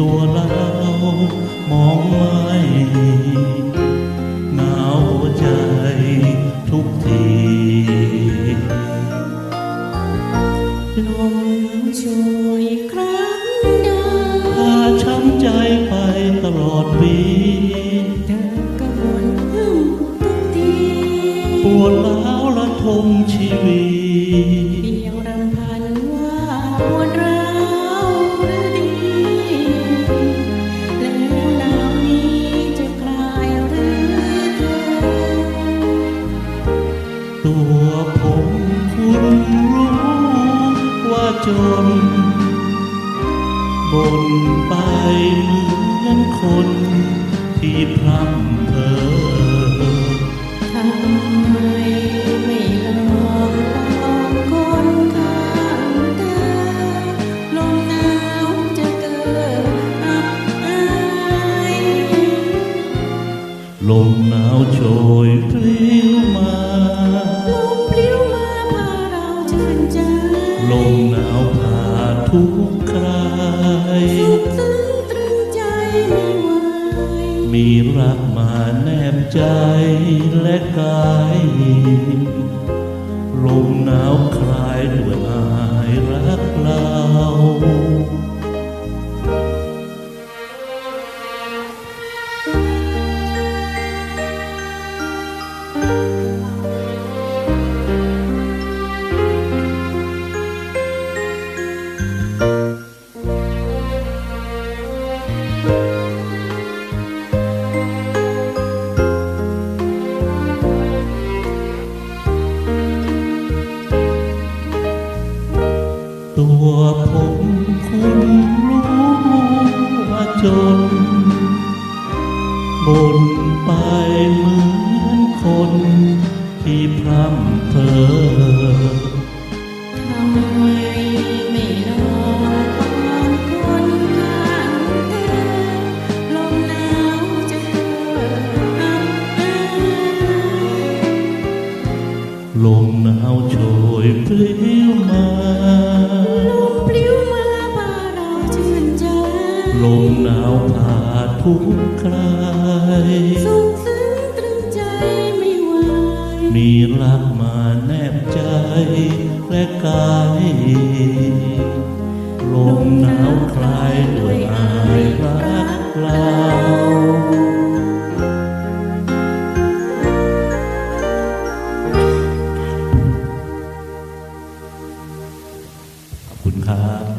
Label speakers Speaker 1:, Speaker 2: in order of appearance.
Speaker 1: ตัวเรามองไม่หนาวหัวใจทุกที
Speaker 2: ลมช่วยครั้งใด
Speaker 1: พาช้ำใจไปตลอดปี
Speaker 2: เธอก็บ่นพึ่งทุกที
Speaker 1: ปวดร้าวละทมชีวิต
Speaker 2: จ
Speaker 1: นบนไปเหมือนคนที่พร่ำเพอ
Speaker 2: ทำไมไม่ลองตองคนข้างเธอลมหนาวจะเกิดอับอาย
Speaker 1: ลมหนาวโชยพล
Speaker 2: สุขซึ้งตรึงใจไม่ไหว
Speaker 1: มีรักมาแนบใจและกายลมหนาวค ตัวผมคุณรู้ว่าจนบนไปเหมือนคนที่พร่ำเพอ
Speaker 2: ทำไมไม่ลองปอนคนข้างเธอลมหนาวจะเกิดอับอาย
Speaker 1: ลมหนาวโชยพลิ้วมา
Speaker 2: ล สุขซึ้งตรึงใจไม่ไหวมี
Speaker 1: รักมาแนบใจและกายล
Speaker 2: มหนาวคลายด้วยอา
Speaker 1: ยรักเราขอบคุณครับ